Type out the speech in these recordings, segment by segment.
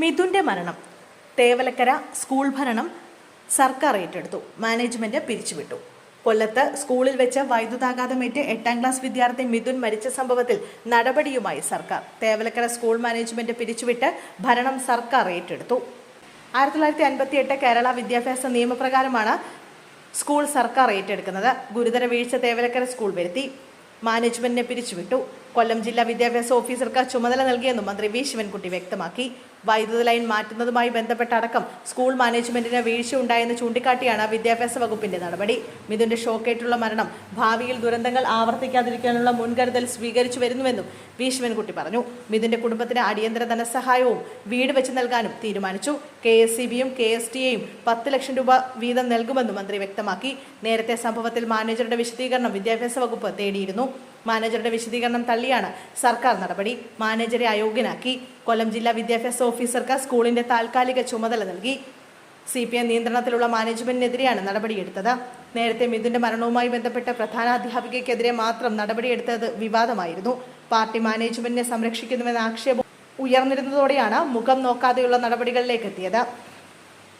മിഥുന്റെ മരണം. തേവലക്കര സ്കൂൾ ഭരണം സർക്കാർ ഏറ്റെടുത്തു. മാനേജ്മെന്റ് പിരിച്ചുവിട്ടു. കൊല്ലത്ത് സ്കൂളിൽ വെച്ച് വൈദ്യുതാഘാതമേറ്റ് എട്ടാം ക്ലാസ് വിദ്യാർത്ഥി മിഥുൻ മരിച്ച സംഭവത്തിൽ നടപടിയുമായി സർക്കാർ. തേവലക്കര സ്കൂൾ മാനേജ്മെന്റ് പിരിച്ചുവിട്ട് ഭരണം സർക്കാർ ഏറ്റെടുത്തു. ആയിരത്തി തൊള്ളായിരത്തി അൻപത്തി എട്ട് കേരള വിദ്യാഭ്യാസ നിയമപ്രകാരമാണ് സ്കൂൾ സർക്കാർ ഏറ്റെടുക്കുന്നത്. ഗുരുതര വീഴ്ച തേവലക്കര സ്കൂൾ വരുത്തി. മാനേജ്മെന്റിനെ പിരിച്ചുവിട്ടു. കൊല്ലം ജില്ലാ വിദ്യാഭ്യാസ ഓഫീസർക്ക് ചുമതല നൽകിയെന്നും മന്ത്രി വി ശിവൻകുട്ടി വ്യക്തമാക്കി. വൈദ്യുത ലൈൻ മാറ്റുന്നതുമായി ബന്ധപ്പെട്ട അടക്കം സ്കൂൾ മാനേജ്മെന്റിന് വീഴ്ച ഉണ്ടായെന്ന് ചൂണ്ടിക്കാട്ടിയാണ് വിദ്യാഭ്യാസ വകുപ്പിന്റെ നടപടി. മിഥുന്റെ ഷോക്കേറ്റുള്ള മരണം ഭാവിയിൽ ദുരന്തങ്ങൾ ആവർത്തിക്കാതിരിക്കാനുള്ള മുൻകരുതൽ സ്വീകരിച്ചു വരുന്നുവെന്നും വി ശിവൻകുട്ടി പറഞ്ഞു. മിഥുന്റെ കുടുംബത്തിന് അടിയന്തര ധനസഹായവും വീട് വെച്ച് നൽകാനും തീരുമാനിച്ചു. കെ എസ് സി ബിയും കെ എസ് ടിയെയും പത്ത് ലക്ഷം രൂപ വീതം നൽകുമെന്നും മന്ത്രി വ്യക്തമാക്കി. നേരത്തെ സംഭവത്തിൽ മാനേജറുടെ വിശദീകരണം വിദ്യാഭ്യാസ വകുപ്പ് തേടിയിരുന്നു. മാനേജറുടെ വിശദീകരണം തള്ളിയാണ് സർക്കാർ നടപടി. മാനേജരെ അയോഗ്യനാക്കി. കൊല്ലം ജില്ലാ വിദ്യാഭ്യാസ ഓഫീസർക്ക് സ്കൂളിന്റെ താൽക്കാലിക ചുമതല നൽകി. സി പി എം നിയന്ത്രണത്തിലുള്ള മാനേജ്മെന്റിനെതിരെയാണ് നടപടിയെടുത്തത്. നേരത്തെ മിഥുന്റെ മരണവുമായി ബന്ധപ്പെട്ട പ്രധാന അധ്യാപികയ്ക്കെതിരെ മാത്രം നടപടിയെടുത്തത് വിവാദമായിരുന്നു. പാർട്ടി മാനേജ്മെന്റിനെ സംരക്ഷിക്കുന്നുവെന്ന ആക്ഷേപം ഉയർന്നിരുന്നതോടെയാണ് മുഖം നോക്കാതെയുള്ള നടപടികളിലേക്ക് എത്തിയത്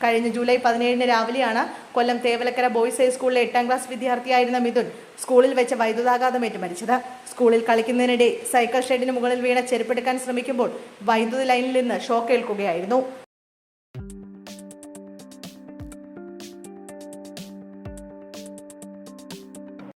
കഴിഞ്ഞ ജൂലൈ പതിനേഴിന് രാവിലെയാണ് കൊല്ലം തേവലക്കര ബോയ്സ് ഹൈസ്കൂളിലെ എട്ടാം ക്ലാസ് വിദ്യാർത്ഥിയായിരുന്ന മിഥുൻ സ്കൂളിൽ വെച്ച് വൈദ്യുതാഘാതമേറ്റ് മരിച്ചത് സ്കൂളിൽ കളിക്കുന്നതിനിടെ സൈക്കിൾ ഷെഡിന് മുകളിൽ വീണ ചെരുപ്പെടുക്കാൻ ശ്രമിക്കുമ്പോൾ വൈദ്യുതി ലൈനിൽ നിന്ന് ഷോക്ക് ഏൽക്കുകയായിരുന്നു.